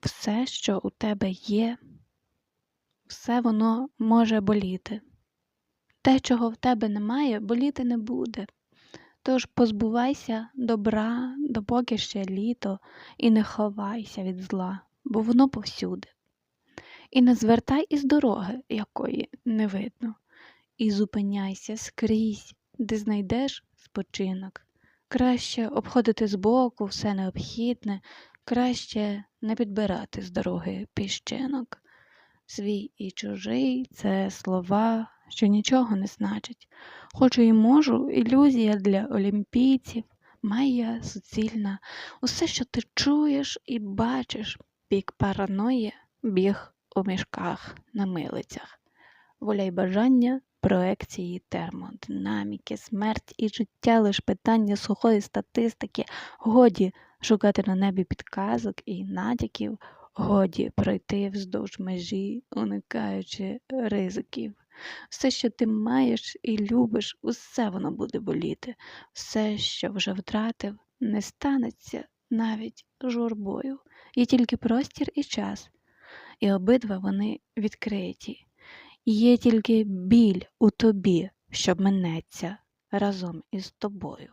все, що у тебе є, все воно може боліти. Те, чого в тебе немає, боліти не буде. Тож позбувайся добра, допоки ще літо, і не ховайся від зла, бо воно повсюди. І не звертай із дороги, якої не видно, і зупиняйся скрізь, де знайдеш спочинок. Краще обходити збоку все необхідне, краще не підбирати з дороги піщинок. Свій і чужий це слова, що нічого не значать. Хочу і можу, ілюзія для олімпійців, майя суцільна, усе, що ти чуєш і бачиш, бік параної, біг у мішках на милицях. Воля й бажання, проекції, термодинаміки, смерть і життя лиш питання сухої статистики, годі шукати на небі підказок і натяків, годі пройти вздовж межі, уникаючи ризиків. Все, що ти маєш і любиш, усе воно буде боліти. Все, що вже втратив, не станеться навіть журбою. Є тільки простір і час, і обидва вони відкриті. Є тільки біль у тобі, що минеться разом із тобою.